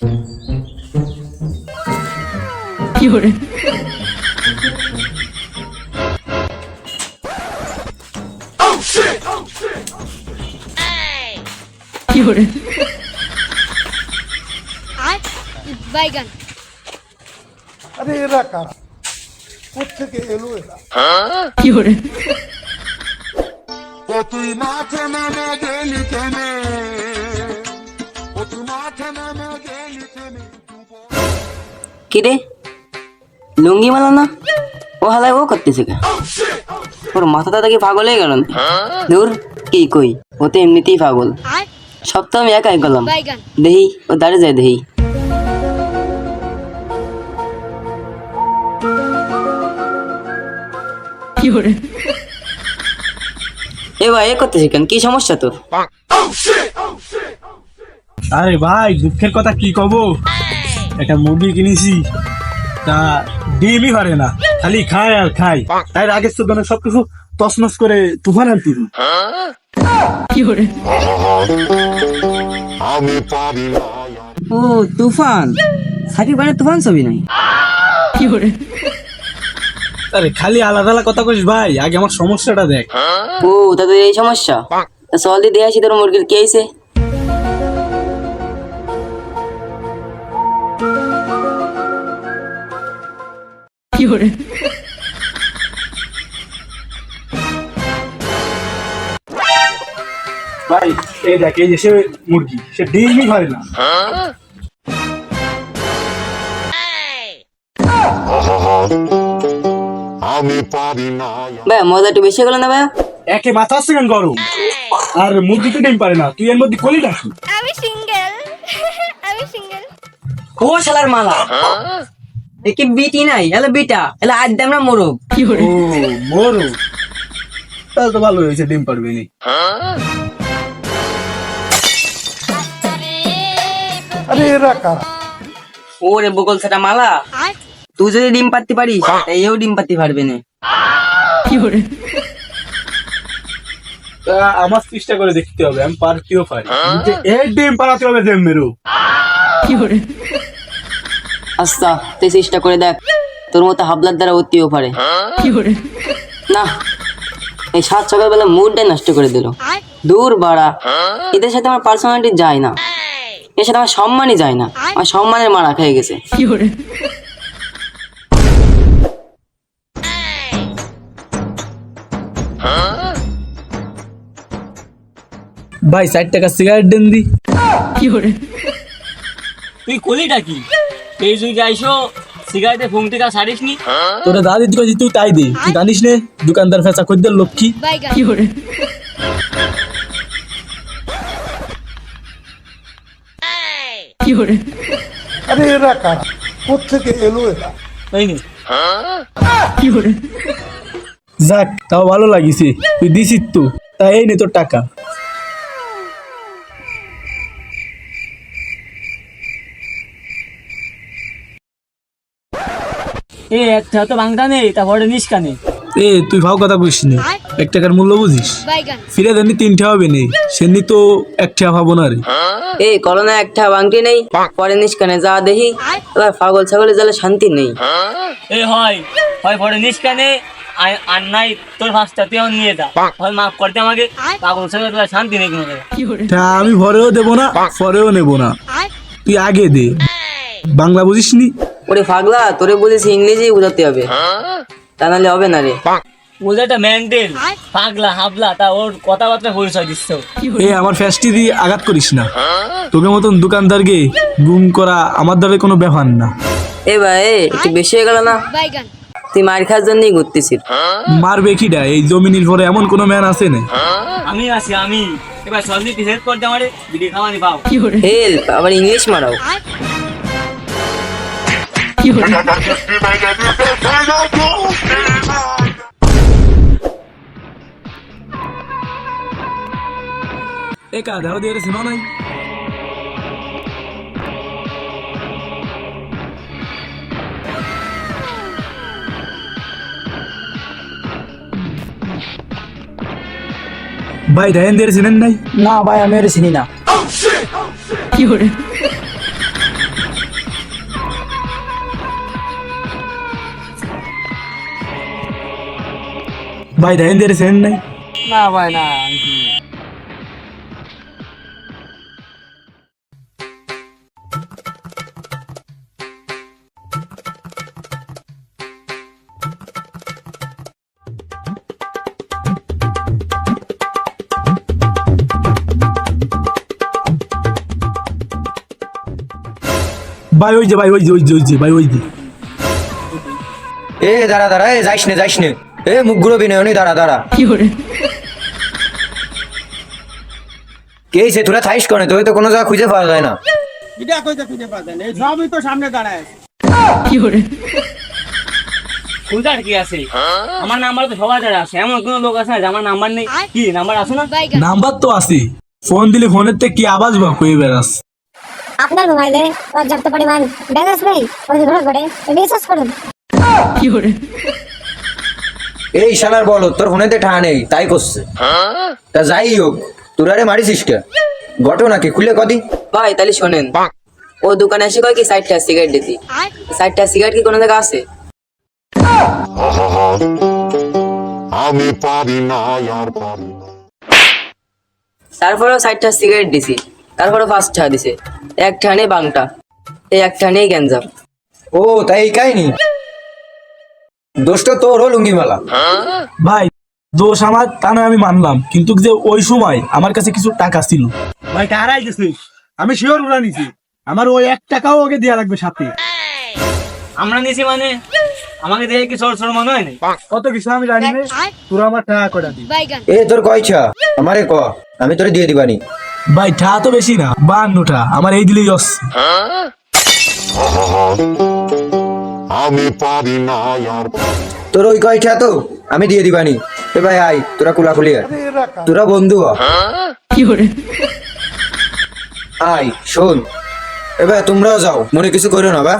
Fiore. Oh shit! Oh shit! Oh shit! Hey! Fiore. I বাইগান আরে এরা কারা কোথেকে এলো এরা Fiore. ও তুই মাথা নামে গেলি কেনে কিরে? লুঙ্গি মালা না? ও হালায় ও করতেছে কে? ওর মাথাটা দেখি পাগল হয়ে গেল দূর কি কই? ও তো এমনিতেই পাগল। সব তো আমি একাই বাইগান দেহি ও দাঁড়িয়ে যায় দেহি，এ ভাই এ করতেছে কেন? কি সমস্যা তোর? আরে ভাই দুঃখের কথা কি কব? একটা মুরগি কিনেছি তা ডিমই পারে না। খালি খায় আর খায়। তাই আগের সব সবকিছু তসনস করে তুফান আনতি ও তুফান? সাকিব মানে তুফান ছবি নাই? কি করে? আরে খালি আলাদা আলাদা কথা কইস ভাই আগে আমার সমস্যাটা দেখ। ও তাদের এই সমস্যা? সলদি দিয়ে আসি তোর মুরগির কে আইছে ভাই এই দেখ এই যে সে মুরগি সে ডিমই পারে না। আমি পারি না ভাই মজা একটু বেশি গেল না ভাই একে মাথা আসছে কেন গরম? আর মুরগি তো ডিম পারে না তুই এর মধ্যে কলি রাখি আমি সিঙ্গেল। আমি সিঙ্গেল। ও শালার মালা। একে বিটি নাই বিটা এলে আজ মোরগ মোরগ তাহলে তো ভালো হয়েছে ডিম পারবে নি। আরে ওরে বগল সেটা মালা। তুই যদি ডিম পাততে পারিস হ্যাঁ। এও ডিম পাততে পারবে না। কি করে আমার চেষ্টা করে দেখতে হবে আমি পারতেও পারি। হ্যাঁ। এই ডিম পাড়াতে হবে ডিম মেরু। কি করে আচ্ছা তুই চেষ্টা করে দেখ। তোর মতো হাবলার দ্বারা উঠতেও পারে। না এই সাত সকালবেলা মুডটাই নষ্ট করে দিল। দূর বাড়া। এদের সাথে আমার পার্সোনালিটি যায় না। এর সাথে আমার সম্মানই যায় না। আমার সম্মানের মারা খেয়ে গেছে। ভাই ষাট টাকা সিগারেট দেন দি। কি করে? তুই কলিটা কি? এই আইসো সিগারেটে নি? দাদি তুই তাই দে। তুই জানিস নে দোকানদার ফেসা কই দিল লক্ষ্মী। কি করে কি করে আরে এরা কোথেকে এলো তাই নি। কি করে যাক তাও ভালো লাগিছে। তুই দিছিস তো। তাই এই নে তোর টাকা। এ একটা তো বাংলা নেই তারপরে নিষ্কানে এ তুই ভাও কথা কইস নি। এক টাকার মূল্য বুঝিস? বাইগান। ফিরে দেননি তিনটা হবে নেই সেনি তো একটা ভাবো না রে। এই করোনা একটা বাংটি নেই পরে নিষ্কানে যা দেখি। এবার পাগল ছাগলের জালে শান্তি নেই। এ হয় হয় পরে নিষ্কানে আর- আর নাই তোর ফাঁসটা তুই আমার নিয়ে যা। হয় মাফ করতে আমাকে। পাগল সঙ্গে তোর শান্তি নেই কোনো আমি ভরেও দেবো না পরেও নেব না। তুই আগে দে। বাংলা বুঝিস নি? ওরে ফাগলা তোরে বলেছি ইংরেজি বোঝাতে হবে। হ্যাঁ? তা নাহলে হবে না রে। ওদেরটা ম্যান্ডেল। পাগলা হাবলা তা ওর কথাবার্তা পরিচয় দিচ্ছ এ আমার ফ্যাস্টি দিয়ে আঘাত করিস না। হ্যাঁ? তোকে মতন দোকানদারকে গুম করা আমার দ্বারা কোনো ব্যাপার না। এ ভাই একটু বেশি হয়ে গেল না? তুই মার খাওয়ার জন্যই ঘুরতেছিস। হ্যাঁ? মারবে কিডা? এই জমিনের পরে এমন কোনো ম্যান আছে না। আমি আছি আমি। এবার সঞ্জিত হেল্প করতে আমারে? বিড়ি খাওয়ানি পাও। হেল্প আবার ইংলিশ মারাও। এ কা দিয়ে শোনো নাই? ভাই রেহেন দিয়ে চিনেন নাই? না ভাই আমি চিনি না। 有人，ভাই দেখেন দিয়ে সেন নাই। না ভাই না। ভাই ওই যে ভাই ওই যে ওই যে ওই যে ভাই ওই যে। এ দাঁড়া দাঁড়া এ যাইস নে যাইস নে। এ মুগ্র বিনয়নি দাঁড়া দাঁড়া। কে সে তোরা থাইস করে? তোকে তো কোনো জায়গা খুঁজে পাওয়া যায় না। এটা কইতে খুঁজে পাওয়া যায় না? সবই তো সামনে দাঁড়ায় কি করে? কি আছে? আমার নাম্বার তো সবার কাছে আছে। এমন কোনো লোক আছে না যে আমার নাম্বার নেই? কি নাম্বার আছে না? নাম্বার তো আছে। ফোন দিলে ফোনের তে কি আওয়াজ বা কই বেরাস আপনার মোবাইলে পর্যাপ্ত পরিমাণ ব্যালেন্স নেই। করে। রিচার্জ করুন। কি করে? এই শালার বলো তোর ফোনেতে ঠা নেই তাই করছে। তা যাই হোক তোরা রে মারিস কে? ঘটনা কি খুলে কদি। ভাই তাহলে শোনেন। ও দোকানে এসে কয় কি ষাটটা সিগারেট দিতি? ষাটটা সিগারেট কি কোনো জায়গা আছে? আমি পারি না আর পারি না। তারপরেও ষাটটা সিগারেট দিছি। তারপরে পাঁচটা দিছে। এক ঠানে বাংটা। এই একটা নেই গ্যাঞ্জাম। ও তাই কাহিনি? দোষটা তোর লুঙ্গি মালা ভাই দোষ আমার তা নয় আমি মানলাম। কিন্তু যে ওই সময় আমার কাছে কিছু টাকা ছিল। ভাই কারাই গেছিস আমি শিওর উড়া নিছি আমার ওই এক টাকাও ওকে দেওয়া লাগবে সাথে। আমরা নিছি মানে? আমাকে দেখে কি সর সর মনে হয় না কত কিছু আমি জানি না। তোরা আমার টাকা কটা দি এ তোর কয়ছা আমারে ক। আমি তোরে দিয়ে দিবানি। ভাই ঠা তো বেশি না। বান্নটা। আমার এই দিলেই অস আমি পারি না আর তোর ওই কয়টা তো? আমি দিয়ে দিবানি। এ ভাই আই তোরা কুলা খুলি আয়। তোরা বন্ধু কি করে আই শোন। এবার তোমরাও যাও। মনে কিছু করো না বা?